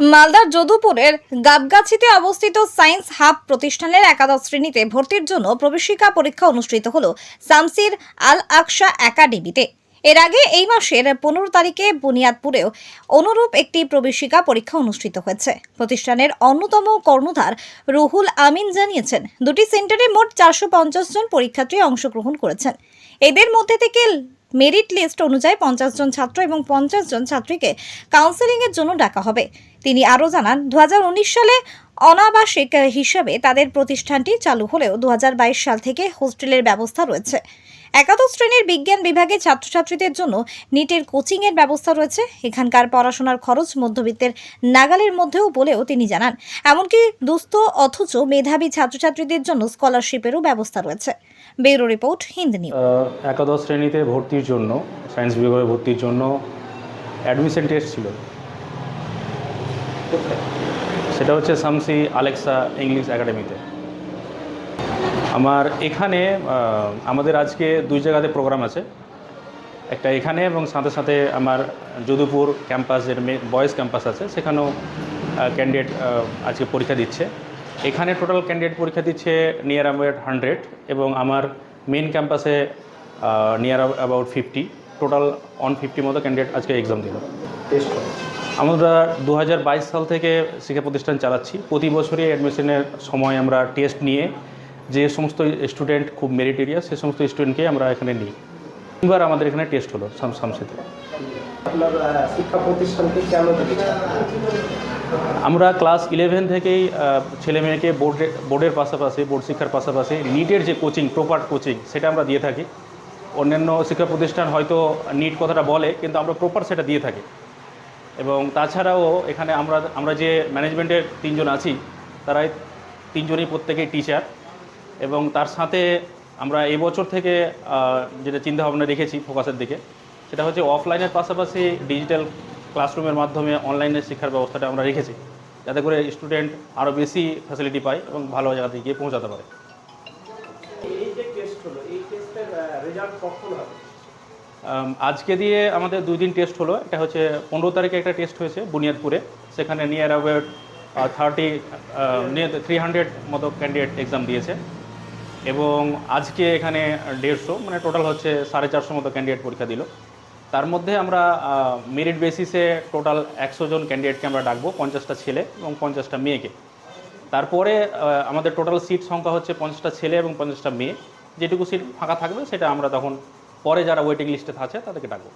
মালদার যদুপুরের গাবগাছিতে অবস্থিত science hub প্রতিষ্ঠানের একাদশ শ্রেণীতে ভর্তির জন্য প্রবেশিকা পরীক্ষা অনুষ্ঠিত হল সামসির আল আকশা একাডেমিতে। এর আগে এই মাসের পনেরো তারিখে বুনিয়াদপুরেও অনুরূপ একটি প্রবেশিকা পরীক্ষা অনুষ্ঠিত হয়েছে। প্রতিষ্ঠানের অন্যতম কর্ণধার রুহুল আমিন জানিয়েছেন, দুটি সেন্টারে মোট চারশো পঞ্চাশ জন পরীক্ষার্থী অংশগ্রহণ করেছেন। এদের মধ্যে থেকে মেরিট লিস্ট অনুযায়ী পঞ্চাশ জন ছাত্র এবং পঞ্চাশ জন ছাত্রীকে কাউন্সেলিংয়ের জন্য ডাকা হবে। তিনি আরও জানান দু হাজার উনিশ সালে অনাবাসিক হিসাবে তাদের প্রতিষ্ঠানটি চালু হলেও দু হাজার বাইশ সাল থেকে হোস্টেলের ব্যবস্থা রয়েছে। একাদশ শ্রেণির বিজ্ঞান বিভাগে ছাত্রছাত্রীদের জন্য নিটের কোচিংয়ের ব্যবস্থা রয়েছে। এখানকার পড়াশোনার খরচ মধ্যবিত্তের নাগালের মধ্যেও বলেও তিনি জানান। এমনকি দুস্থ অথচ মেধাবী ছাত্রছাত্রীদের জন্য স্কলারশিপেরও ব্যবস্থা রয়েছে। Bureau report, Hind news. একাদশ শ্রেণীতে ভর্তির জন্য, সায়েন্স বিভাগে ভর্তির জন্য অ্যাডমিশন টেস্ট ছিল। সেটা হচ্ছে সামসি আলেক্সা ইংলিশ একাডেমিতে। আমার এখানে আমাদের আজকে দুই জায়গাতে প্রোগ্রাম আছে। একটা এখানে এবং সাথে সাথে আমার যদুপুর ক্যাম্পাস যেটা বয়েজ ক্যাম্পাস আছে, সেখানেও ক্যান্ডিডেট আজকে পরীক্ষা দিচ্ছে। এখানে টোটাল ক্যান্ডিডেট পরীক্ষা দিচ্ছে নিয়ার অ্যাবাউট হান্ড্রেড এবং আমার মেন ক্যাম্পাসে near about fifty total on fifty মতো ক্যান্ডিডেট আজকে এক্সাম দিল। আমরা দু হাজার বাইশ সাল থেকে শিক্ষা প্রতিষ্ঠান চালাচ্ছি। প্রতি বছরই অ্যাডমিশনের সময় আমরা টেস্ট নিয়ে যে সমস্ত স্টুডেন্ট খুব মেরিটেরিয়াস সে সমস্ত স্টুডেন্টকে আমরা এখানে নিই। তিনবার আমাদের এখানে টেস্ট হলো সাম সামসিতে। শিক্ষা প্রতিষ্ঠানকে কেন আমরা ক্লাস ইলেভেন থেকেই ছেলে মেয়েকে বোর্ডে বোর্ডের পাশাপাশি বোর্ড শিক্ষার পাশাপাশি নিটের যে কোচিং প্রপার কোচিং সেটা আমরা দিয়ে থাকি। অন্যান্য শিক্ষা প্রতিষ্ঠান হয়তো নিট কথাটা বলে কিন্তু আমরা প্রপার সেটা দিয়ে থাকি। এবং তাছাড়াও এখানে আমরা আমরা যে ম্যানেজমেন্টের তিনজন আছি তারাই তিনজনই প্রত্যেকেই টিচার এবং তার সাথে আমরা এবছর থেকে যেটা চিন্তাভাবনা রেখেছি ফোকাসের দিকে সেটা হচ্ছে অফলাইনের পাশাপাশি ডিজিটাল ক্লাসরুমের মাধ্যমে অনলাইনের শিক্ষার ব্যবস্থাটা আমরা রেখেছি যাতে করে স্টুডেন্ট আরও বেশি ফ্যাসিলিটি পায় এবং ভালো জায়গাতে গিয়ে পৌঁছাতে পারে। আজকে দিয়ে আমাদের দুই দিন টেস্ট হলো এটা হচ্ছে পনেরো তারিখে একটা টেস্ট হয়েছে বুনিয়াদপুরে সেখানে near about thirty three hundred মতো ক্যান্ডিডেট এক্সাম দিয়েছে। এবং আজকে এখানে দেড়শো মানে টোটাল হচ্ছে সাড়ে চারশো মতো ক্যান্ডিডেট পরীক্ষা দিল। তার মধ্যে আমরা মেরিট বেসিসে টোটাল একশো জন ক্যান্ডিডেটকে আমরা ডাকবো, পঞ্চাশটা ছেলে এবং পঞ্চাশটা মেয়েকে। তারপরে আমাদের টোটাল সিট সংখ্যা হচ্ছে পঞ্চাশটা ছেলে এবং পঞ্চাশটা মেয়ে। যেটুকু সিট ফাঁকা থাকবে, সেটা আমরা তখন পরে যারা ওয়েটিং লিস্টে আছে, তাদেরকে ডাকবো।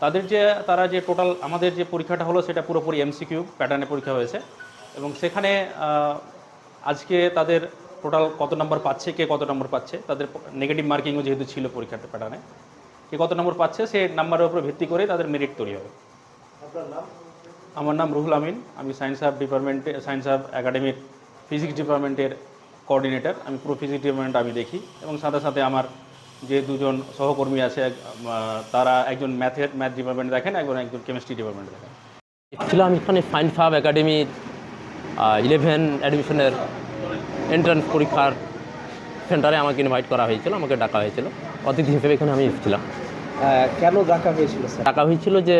তাদের যে, তারা যে টোটাল আমাদের যে পরীক্ষাটা হলো, সেটা পুরোপুরি এমসিকিউ প্যাটার্নে পরীক্ষা হয়েছে। এবং সেখানে আজকে তাদের টোটাল কত নম্বর পাচ্ছে কে কত নম্বর পাচ্ছে তাদের নেগেটিভ মার্কিংও যেহেতু ছিল পরীক্ষার প্যাটার্নে কে কত নম্বর পাচ্ছে সে নাম্বারের উপর ভিত্তি করে তাদের মেরিট তৈরি হবে। আমার নাম রুহুল আমিন আমি সায়েন্স হাব ডিপার্টমেন্টে সায়েন্স হাব একাডেমির ফিজিক্স ডিপার্টমেন্টের কোঅর্ডিনেটর আমি পুরো ফিজিক্স ডিপার্টমেন্ট আমি দেখি এবং সাথে সাথে আমার যে দুজন সহকর্মী আছে এক- তারা একজন ম্যাথের ম্যাথ ডিপার্টমেন্ট দেখেন একজন একজন কেমিস্ট্রি ডিপার্টমেন্ট দেখেন। ছিলাম এখানে ফাইন ফাব একাডেমির ইলেভেন অ্যাডমিশনের এন্ট্রান্স পরীক্ষার সেন্টারে আমাকে ইনভাইট করা হয়েছিল আমাকে ডাকা হয়েছিল। অতিথি হিসেবে এখানে আমি এসেছিলাম। কেন ডাকা হয়েছিল ডাকা হয়েছিল যে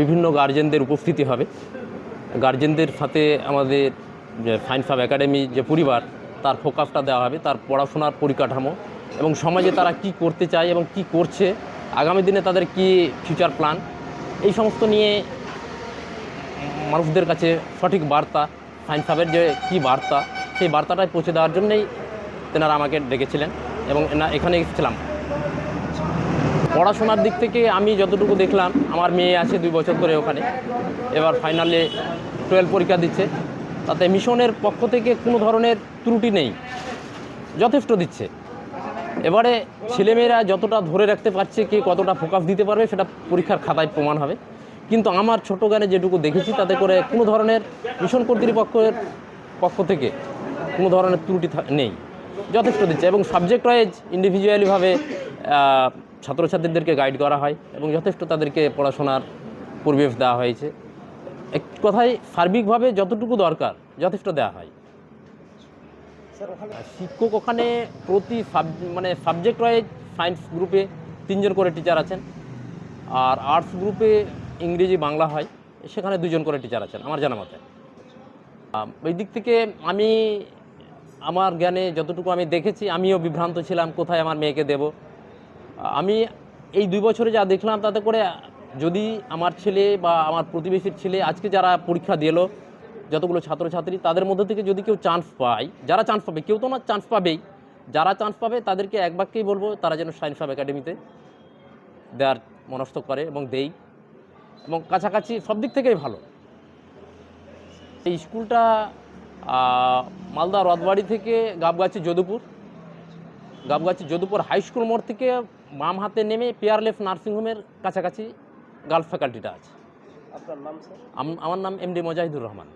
বিভিন্ন গার্জেনদের উপস্থিতি হবে। গার্জেনদের সাথে আমাদের যে সায়েন্স ফাব একাডেমি যে পরিবার তার ফোকাসটা দেওয়া হবে তার পড়াশোনার পরিকাঠামো এবং সমাজে তারা কি করতে চায় এবং কি করছে আগামী দিনে তাদের কি ফিউচার প্ল্যান এই সমস্ত নিয়ে মানুষদের কাছে সঠিক বার্তা সায়েন্স সাবের যে কী বার্তা সেই বার্তাটাই পৌঁছে দেওয়ার জন্যই তেনারা আমাকে ডেকেছিলেন এবং এখানে এসেছিলাম। পড়াশোনার দিক থেকে আমি যতটুকু দেখলাম, আমার মেয়ে আছে দুই বছর ধরে ওখানে। এবার ফাইনালে টুয়েলভ পরীক্ষা দিচ্ছে। তাতে মিশনের পক্ষ থেকে কোনো ধরনের ত্রুটি নেই। যথেষ্ট দিচ্ছে। এবারে ছেলেমেয়েরা যতটা ধরে রাখতে পারছে, কে কতটা ফোকাস দিতে পারবে, সেটা পরীক্ষার খাতায় প্রমাণ হবে। কিন্তু আমার ছোট জ্ঞানে যেটুকু দেখেছি, তাতে করে কোনো ধরনের মিশন কর্তৃপক্ষের পক্ষ থেকে কোনো ধরনের ত্রুটি নেই। যথেষ্ট দিচ্ছে এবং সাবজেক্ট ওয়াইজ ইন্ডিভিজুয়ালিভাবে ছাত্রছাত্রীদেরকে গাইড করা হয় এবং যথেষ্ট তাদেরকে পড়াশোনার পরিবেশ দেওয়া হয়েছে। এক কথায় সার্বিকভাবে যতটুকু দরকার যথেষ্ট দেওয়া হয়। শিক্ষক ওখানে প্রতি সাব মানে সাবজেক্ট ওয়াইজ সায়েন্স গ্রুপে তিনজন করে টিচার আছেন। আর আর্টস গ্রুপে ইংরেজি বাংলা হয়। সেখানে দুজন করে টিচার আছেন আমার জানা মতে। ওই দিক থেকে আমি আমার জ্ঞানে যতটুকু আমি দেখেছি, আমিও বিভ্রান্ত ছিলাম, কোথায় আমার মেয়েকে দেব। আমি এই দুই বছরে যা দেখলাম, তাতে করে যদি আমার ছেলে বা আমার প্রতিবেশীর ছেলে আজকে যারা পরীক্ষা দিল, যতগুলো ছাত্রছাত্রী, তাদের মধ্যে থেকে যদি কেউ চান্স পায়, যারা চান্স পাবে, কেউ তো না চান্স পাবেই, যারা চান্স পাবে, তাদেরকে এক বাক্যেই বলব, তারা যেন সায়েন্স হাব একাডেমিতে দেওয়ার মনস্থ করে এবং দেই। এবং কাছাকাছি সব দিক থেকেই ভালো। এই স্কুলটা মালদা রথবাড়ি থেকে গাবগাছি যদুপুর গাবগাছি যদুপুর হাই স্কুল মোড় থেকে বাম হাতে নেমে পেয়ারলেফ নার্সিংহোমের কাছাকাছি গার্লস ফ্যাকাল্টিটা আছে। আপনার নাম আমার নাম এমডি মজাহিদুর রহমান।